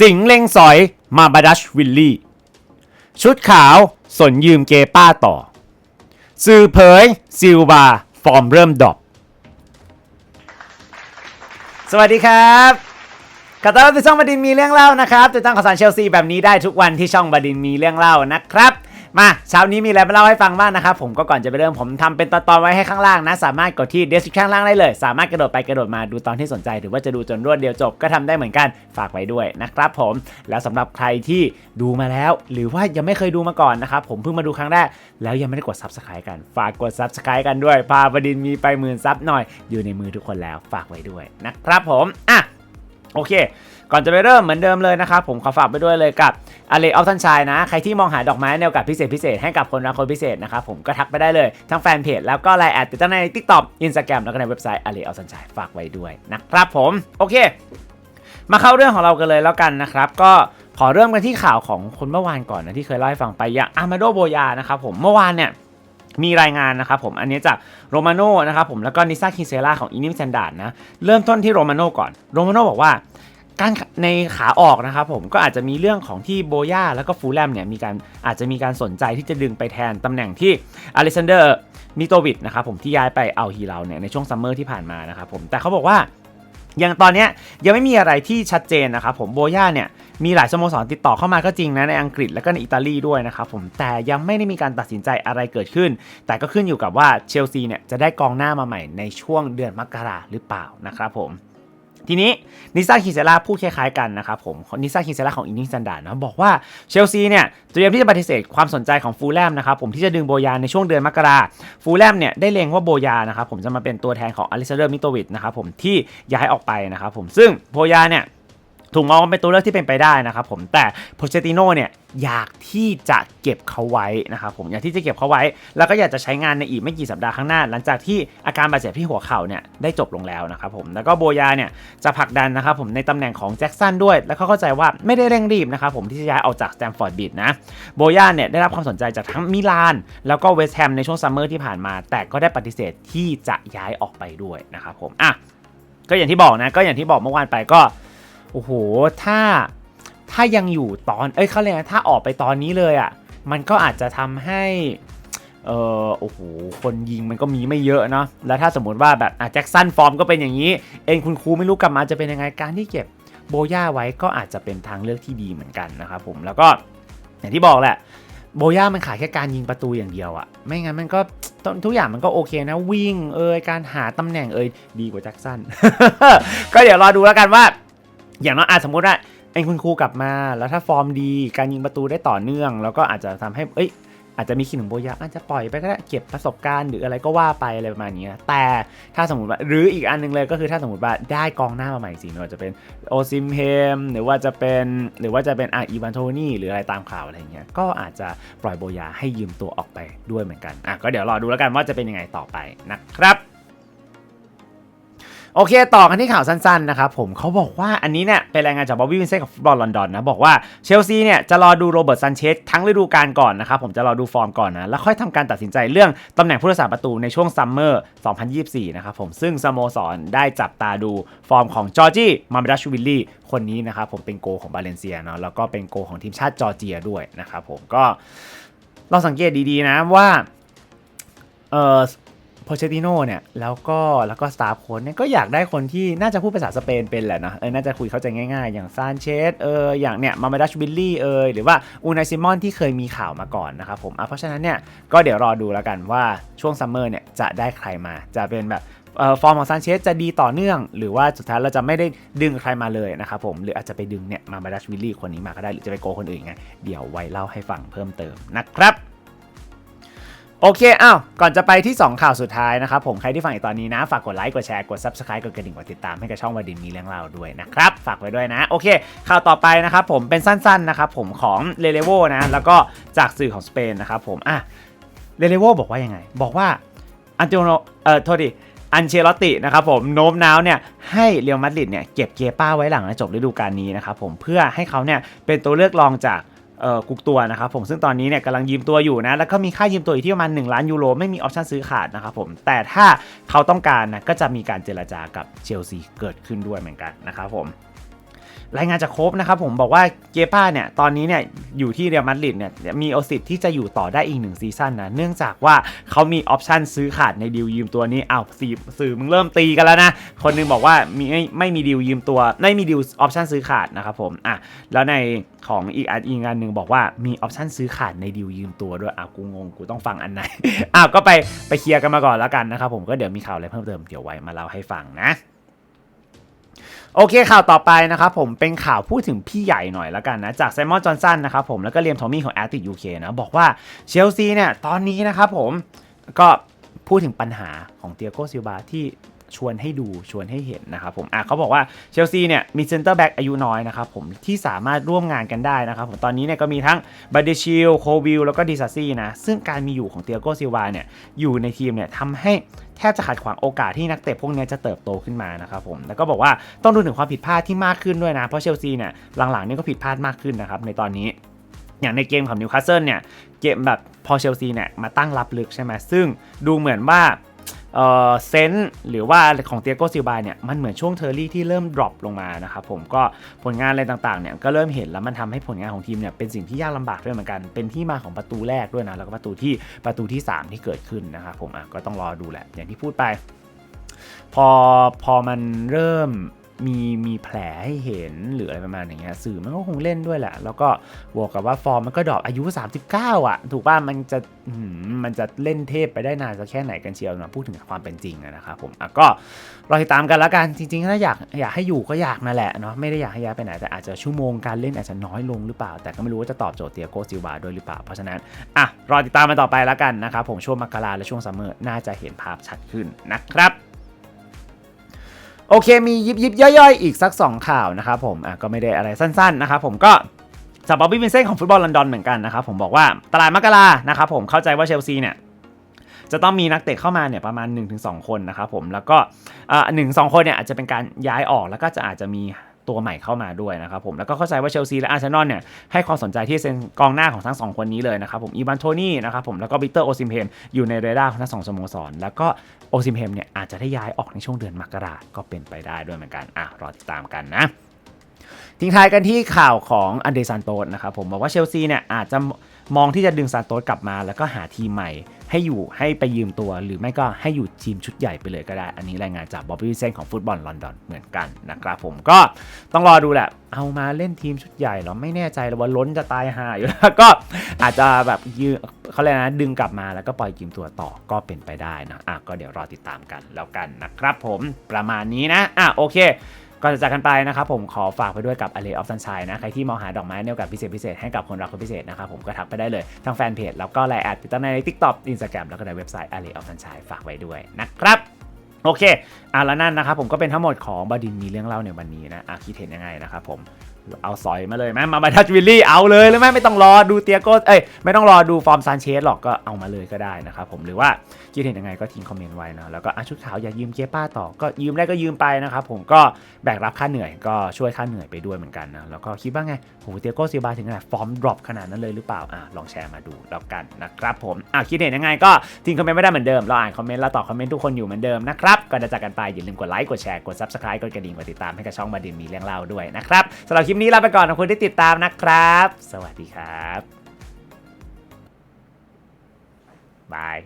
สิงเล็งสอยมาบาดัชวิลลี่ ชุดขาวสนยืมเกป้าต่อ สื่อเผยซิลบาฟอร์มเริ่มดรอปสวัสดีครับขอต้อนรับสู่ช่องบดินมีเรื่องเล่านะครับติดตามข่าวสารเชลซีแบบนี้ได้ทุกวันที่ช่องบดินมีเรื่องเล่านะครับ มาเช้านี้มีอะไรมาเล่าให้ฟังบ้างนะครับผมก็ก่อนจะไปเริ่มผมทำเป็นตอนๆไว้ให้ข้างล่างนะ สามารถกดที่ description ล่างได้เลย สามารถกระโดดไปกระโดดมาดูตอนที่สนใจ หรือว่าจะดูจนรวดเดียวจบก็ทำได้เหมือนกันฝากไว้ด้วยนะครับผมแล้วสำหรับใครที่ดูมาแล้ว หรือว่ายังไม่เคยดูมาก่อนนะครับผมเพิ่งมาดูครั้งแรกแล้วยังไม่ได้กด subscribe กัน ฝากกด subscribe กันด้วยพาบดินมีไปหมื่นซับหน่อยอยู่ในมือทุกคนแล้วฝากไว้ด้วยนะครับผมอะโอเค ก่อนจะไปเริ่มเหมือนเดิมเลยนะครับผมขอฝากไปด้วยเลยกับอเลออฟทันชายนะ ใครที่มองหาดอกไม้แนวกับพิเศษพิเศษให้กับคนรักคนพิเศษนะครับผมก็ทักไปได้เลย ทั้งแฟนเพจแล้วก็ไลน์แอดติดตั้งใน TikTok Instagram แล้วก็ในเว็บไซต์อเลออฟทันชายฝากไว้ด้วยนะครับผมโอเค มาเข้าเรื่องของเรากันเลยแล้วกันนะครับ ก็ขอเริ่มกันที่ข่าวของคนเมื่อวานก่อนนะที่เคยเล่าให้ฟังไปอย่างอามาโดโบยานะครับผมเมื่อวานเนี่ยมีรายงานนะครับผมอันนี้จากโรมาโน่นะครับผมแล้วก็นิซ่าคิเซล่าของอินิมแซนดาร์ดนะเริ่มต้นที่โรมาโน่ก่อนโรมาโน่บอกว่า การในขาออกนะครับผมก็อาจจะมีเรื่องของที่โบย่าแล้วก็ฟูลแลมเนี่ยมีการอาจจะมีการสนใจที่จะดึงไปแทนตำแหน่งที่อเล็กซานเดอร์มิโตวิดนะครับผมที่ย้ายไปเอาฮีเราเนี่ยในช่วงซัมเมอร์ที่ผ่านมานะครับผมแต่เขาบอกว่าอย่างตอนนี้ยังไม่มีอะไรที่ชัดเจนนะครับผมโบย่าเนี่ยมีหลายสโมสรติดต่อเข้ามาก็จริงนะในอังกฤษแล้วก็ในอิตาลีด้วยนะครับผมแต่ยังไม่ได้มีการตัดสินใจอะไรเกิดขึ้น แต่ก็ขึ้นอยู่กับว่าเชลซีเนี่ยจะได้กองหน้ามาใหม่ในช่วงเดือนมกราหรือเปล่านะครับผม ทีนี้นิซ่าคิเซล่าพูดคล้ายๆกันนะครับผมนิซ่าคิเซล่าของอินนิสันดานนะบอกว่าเชลซีเนี่ยเตรียมที่จะปฏิเสธความสนใจของฟูลแลมนะครับผมที่จะดึงโบยาในช่วงเดือนมกราฟูลแลมเนี่ยได้เลงว่าโบยานะครับผมจะมาเป็นตัวแทนของอลิซาเดอร์มิโตวิชนะครับผมที่ย้ายออกไปนะครับผมซึ่งโบยาเนี่ย ถูกมองว่าเป็นตัวเลือกที่เป็นไปได้นะครับผมแต่โพเชติโน่เนี่ยอยากที่จะเก็บเขาไว้นะครับผมอยากที่จะเก็บเขาไว้ แล้วก็อยากจะใช้งานในอีกไม่กี่สัปดาห์ข้างหน้า หลังจากที่อาการบาดเจ็บที่หัวเข่าเนี่ยได้จบลงแล้วนะครับผมแล้วก็โบยาเนี่ยจะผลักดันนะครับผมในตำแหน่งของแจ็คสันด้วย แล้วเขาเข้าใจว่าไม่ได้เร่งรีบนะครับผมที่จะย้ายออกจากสแตมฟอร์ดบิดนะโบยาเนี่ยได้รับความสนใจจากทั้งมิลาน แล้วก็เวสต์แฮมในช่วงซัมเมอร์ที่ผ่านมา แต่ก็ได้ปฏิเสธที่จะย้ายออกไปด้วยนะครับผมอะก็อย่างที่บอกนะก็อย่างที่บอกเมื่อวานไปก็ โอ้โห ถ้าถ้ายังอยู่ตอน เอ้ยเขาเรียกถ้าออกไปตอนนี้เลยอะ่ะ มันก็อาจจะทำให้ เออโอ้โห คนยิงมันก็มีไม่เยอะเนาะ แล้วถ้าสมมติว่าแบบอะแจ็คสันฟอร์มก็เป็นอย่างนี้ เองคุณครูไม่รู้กลับมาจะเป็นยังไง การที่เก็บโบย่าไว้ก็อาจจะเป็นทางเลือกที่ดีเหมือนกันนะครับผม แล้วก็อย่างที่บอกแหละ โบย่ามันขายแค่การยิงประตูอย่างเดียวอะไม่งั้นมันก็ทุกอย่างมันก็โอเคนะวิ่งเอยการหาตำแหน่งเอยดีกว่าแจ็คสัน ก็เดี๋ยวรอดูแล้วกันว่า อย่างน้อยอาจสมมติว่าเองคุณครูกลับมา แล้วถ้าฟอร์มดีการยิงประตูได้ต่อเนื่อง แล้วก็อาจจะทำให้เอ้ยอาจจะมีคิดถึงโบยาอาจจะปล่อยไปก็ได้เก็บประสบการณ์หรืออะไรก็ว่าไปอะไรประมาณนี้แต่ถ้าสมมติว่าหรืออีกอันหนึงเลยก็คือถ้าสมมติว่าได้กองหน้ามาใหม่สิไม่ว่าจะเป็นโอซิมเฮมหรือว่าจะเป็นหรือว่าจะเป็นอะอีวานโทนี่หรืออะไรตามข่าวอะไรเงี้ยก็อาจจะปล่อยโบยาให้ยืมตัวออกไปด้วยเหมือนกันอะก็เดี๋ยวรอดูแล้วกันว่าจะเป็นยังไงต่อไปนะครับ โอเค ต่อกันที่ข่าวสั้นๆนะครับผมเขาบอกว่าอันนี้เนี่ยเป็นรายงานจากบอบบี้วินเซนต์กับฟุตบอลลอนดอนนะบอกว่าเชลซีเนี่ยจะรอดูโรเบิร์ตซันเชสทั้งฤดูกาลก่อนนะครับผมจะรอดูฟอร์มก่อนนะแล้วค่อยทำการตัดสินใจเรื่องตำแหน่งผู้รักษาประตูในช่วงซัมเมอร์ 2024 นะครับผมซึ่งสโมสรได้จับตาดูฟอร์มของจอร์จี้มาเมดัชวิลลี่คนนี้นะครับผมเป็นโกของบาเลนเซียเนาะแล้วก็เป็นโกของทีมชาติจอร์เจียด้วยนะครับผมก็เราสังเกตดีๆนะว่าเออ โพเชติโน่เนี่ยแล้วก็แล้วก็สตาฟโค้ชเนี่ยก็อยากได้คนที่น่าจะพูดภาษาสเปนเป็นแหละนะเออน่าจะคุยเข้าใจง่ายๆ อย่างซานเชสเอออย่างเนี่ยมามาดัชบิลลี่เออหรือว่าอูนายซิมอนที่เคยมีข่าวมาก่อนนะครับผมอะเพราะฉะนั้นเนี่ยก็เดี๋ยวรอดูแล้วกันว่าช่วงซัมเมอร์เนี่ยจะได้ใครมาจะเป็นแบบฟอร์มของซานเชสจะดีต่อเนื่อง หรือว่าสุดท้ายเราจะไม่ได้ดึงใครมาเลยนะครับผมหรืออาจจะไปดึงเนี่ยมามาดัชบิลลี่คนนี้มาก็ได้หรือจะไปโกคนอื่นไงเดี๋ยวไว้เล่าให้ฟังเพิ่มเติมนะครับ โอเคอ้าวก่อนจะไปที่ 2 ข่าวสุดท้ายนะครับ ผมใครที่ฟังอีกตอนนี้นะ ฝากกดไลค์กดแชร์กด Subscribe กดกระดิ่งกดติดตามให้กับช่องวดินมีเรื่องเล่าด้วยนะครับ ฝากไว้ด้วยนะ โอเค ข่าวต่อไปนะครับผมเป็นสั้นๆนะครับผมของเลเลโวนะแล้วก็จากสื่อของสเปนนะครับผมอะเลเลโวบอกว่ายังไง บอกว่าอันเตโนเอ่อโทษดิอันเชลตตินะครับผมโน้มน้าวเนี่ยให้เรอัลมาดริดเนี่ยเก็บเกป้าไว้หลังจบฤดูกาลนี้นะครับผมเพื่อให้เขาเนี่ยเป็นตัวเลือกรองจาก เอ่อกุกตัวนะครับผมซึ่งตอนนี้เนี่ยกำลังยืมตัวอยู่นะแล้วก็มีค่ายืมตัวอยู่ที่ประมาณ 1 ล้านยูโรไม่มีออปชั่นซื้อขาดนะครับผมแต่ถ้าเขาต้องการนะก็จะมีการเจรจากับเชลซีเกิดขึ้นด้วยเหมือนกันนะครับผม รายงานจากโคบนะครับผมบอกว่าเกป้าเนี่ยตอนนี้เนี่ยอยู่ที่เรอัลมาดริดเนี่ยมีโอสิทธิ์ที่จะอยู่ต่อได้อีกหนึ่งซีซั่นนะเนื่องจากว่าเขามีออปชันซื้อขาดในดีลยืมตัวนี้อ้าวสื่อสื่อมึงเริ่มตีกันแล้วนะ คนหนึงบอกว่ามีไม่ไม่มีดีลยืมตัว ไม่มีดีลออปชันซื้อขาดนะครับผมอะแล้วในของอีกอันอีกอันหนึ่งบอกว่ามีออปชันซื้อขาดในดีลยืมตัวด้วยอ้าวกูงงกูต้องฟังอันไหนอ้าวก็ไปไปเคลียร์กันมาก่อนแล้วกันนะครับผมก็เดี๋ยวมีข่าวอะไรเพิ่มเติมเดี๋ยวไว้มาเล่าให้ฟังนะ โอเคข่าวต่อไปนะครับผมเป็นข่าวพูดถึงพี่ใหญ่หน่อยแล้วกันนะจากไซมอนจอห์นสันนะครับผมแล้วก็เรียมทอมมี่ของแอตติยูเคนะบอกว่าเชลซีเนี่ยตอนนี้นะครับผมก็พูดถึงปัญหาของเตียโกซิลบาที่ ชวนให้ดูชวนให้เห็นนะครับผมอะเขาบอกว่าเชลซีเนี่ยมีเซนเตอร์แบ็กอายุน้อยนะครับผมที่สามารถร่วมงานกันได้นะครับผมตอนนี้เนี่ยก็มีทั้งบาเดชิลโควิลแล้วก็ดิซาซี่นะซึ่งการมีอยู่ของเตียโกซิวาเนี่ยอยู่ในทีมเนี่ยทำให้แทบจะขัดขวางโอกาสที่นักเตะพวกเนี้ยจะเติบโตขึ้นมานะครับผมแล้วก็บอกว่าต้องดูถึงความผิดพลาดที่มากขึ้นด้วยนะเพราะเชลซีเนี่ยหลังๆนี่ก็ผิดพลาดมากขึ้นนะครับในตอนนี้อย่างในเกมของนิวคาสเซิลเนี่ยเกมแบบพอเชลซีเนี่ยมาตั้งรับลึกใช่ไหมซึ่งดูเหมือนว่า เออเซนต์หรือว่าของเตียโกซิลบาเนี่ยมันเหมือนช่วงเทอร์รี่ที่เริ่มดรอปลงมานะครับผมก็ผลงานอะไรต่างๆเนี่ยก็เริ่มเห็นแล้วมันทำให้ผลงานของทีมเนี่ยเป็นสิ่งที่ยากลำบากด้วยเหมือนกัน เป็นที่มาของประตูแรกด้วยนะแล้วก็ประตูที่ประตูที่ 3 ที่เกิดขึ้นนะครับผมก็ต้องรอดูแหละอย่างที่พูดไป พอพอมันเริ่ม มีมีแผลให้เห็นหรืออะไรประมาณอย่างเงี้ยสื่อมันก็คงเล่นด้วยแหละ แล้วก็บวกกับว่าฟอร์มมันก็ดรอปอายุ 39 อะ ถูกป่ะมันจะมันจะเล่นเทพไปได้นานสักแค่ไหนกันเชียวนะพูดถึงความเป็นจริงนะครับผมอะก็รอติดตามกันแล้วกันจริงๆถ้าอยากอยากให้อยู่ก็อยากนั่นแหละเนาะไม่ได้อยากให้ย้ายไปไหนแต่อาจจะชั่วโมงการเล่นอาจจะน้อยลงหรือเปล่า แต่ก็ไม่รู้ว่าจะตอบโจทย์เตียโกซิวาด้วยหรือเปล่าเพราะฉะนั้นอะรอติดตามมันต่อไปแล้วกันนะครับผมช่วงมกราและช่วงซัมเมอร์น่าจะเห็นภาพชัดขึ้นนะครับ โอเคมียิบยิบย่อยๆ อีกสัก 2 ข่าวนะครับผมอะก็ไม่ได้อะไรสั้นๆนะครับผมก็สำหรับบี้วินเซนของฟุตบอลลอนดอนเหมือนกันนะครับผมบอกว่าตลาดมกรานะครับผมเข้าใจว่าเชลซีเนี่ยจะต้องมีนักเตะเข้ามาเนี่ยประมาณ 1-2 คนนะครับผมแล้วก็อ่าหนึ่งสองคนเนี่ยอาจจะเป็นการย้ายออกแล้วก็จะอาจจะมี ตัวใหม่เข้ามาด้วยนะครับผมแล้วก็เข้าใจว่าเชลซีและอาร์เซนอลเนี่ยให้ความสนใจที่เซ็นกองหน้าของทั้งสองคนนี้เลยนะครับผมอีวานโทนี่นะครับผมแล้วก็วิกเตอร์โอซิมเพนอยู่ในเรดาร์ของทั้งสองสโมสรแล้วก็โอซิมเฮมเนี่ยอาจจะได้ย้ายออกในช่วงเดือนมกราก็เป็นไปได้ด้วยเหมือนกันอะรอติดตามกันนะทิ้งท้ายกันที่ข่าวของอันเดรซันโตสนะครับผมบอกว่าเชลซีเนี่ยอาจจะมองที่จะดึงซานโตสกลับมาแล้วก็หาทีมใหม่ ให้อยู่ให้ไปยืมตัว หรือไม่ก็ให้อยู่ทีมชุดใหญ่ไปเลยก็ได้ อันนี้รายงานจากบ๊อบบี้วิเซนของฟุตบอลลอนดอนเหมือนกันนะครับผมก็ต้องรอดูแหละ เอามาเล่นทีมชุดใหญ่เหรอไม่แน่ใจเลยว่าล้นจะตายห่าอยู่แล้วก็อาจจะแบบยืมเขาเรียกนะดึงกลับมาแล้วก็ปล่อยยืมตัวต่อก็เป็นไปได้นะอะก็เดี๋ยวรอติดตามกันแล้วกันนะครับผมประมาณนี้นะอะโอเค ก่อนจะจากกันไปนะครับผมขอฝากไปด้วยกับ Alley of Sunshine นะใครที่มองหาดอกไม้ในโอกาสพิเศษพิเศษให้กับคนรักคนพิเศษนะครับผมก็ทักไปได้เลยทางแฟนเพจแล้วก็ไลน์แอดติดตามใน TikTok Instagram แล้วก็ในเว็บไซต์ Alley of Sunshine ฝากไว้ด้วยนะครับโอเคอะแล้วนั่นนะครับผมก็เป็นทั้งหมดของบดินมีเรื่องเล่าในวันนี้นะอะคิดเห็นยังไงนะครับผม เอาสอยมาเลยไหมมามาทัชวิลลี่เอาเลยเลยไหมไม่ต้องรอดูเตียโก้เอ้ยไม่ต้องรอดูฟอร์มซานเชสหรอกก็เอามาเลยก็ได้นะครับผมหรือว่าคิดเห็นยังไงก็ทิ้งคอมเมนต์ไว้นะแล้วก็อะชุดขาวอยากยืมเกียร์ป้าต่อก็ยืมได้ก็ยืมไปนะครับผมก็แบกรับค่าเหนื่อยก็ช่วยค่าเหนื่อยไปด้วยเหมือนกันนะแล้วก็คิดว่าไงโหเตียโกซิบาถึงขนาดฟอร์มดรอปขนาดนั้นเลยหรือเปล่าอะลองแชร์มาดูแล้วกันนะครับผมอะคิดเห็นยังไงก็ทิ้งคอมเมนต์ไม่ได้เหมือนเดิมเราอ่านคอมเมนต์เราตอบคอมเมนต์ทุกคนอยู่เหมือนเดิมนะครับก่อนจะจากกันไปอย่าลืมกดไลค์กดแชร์กด subscribe กดกระดิ่งกดติดตามให้กับช่องบดินมีเรื่องเล่าด้วยนะครับสำหรับคลิปนี้ลาไปก่อนขอบคุณที่ติดตามนะครับ สวัสดีครับบาย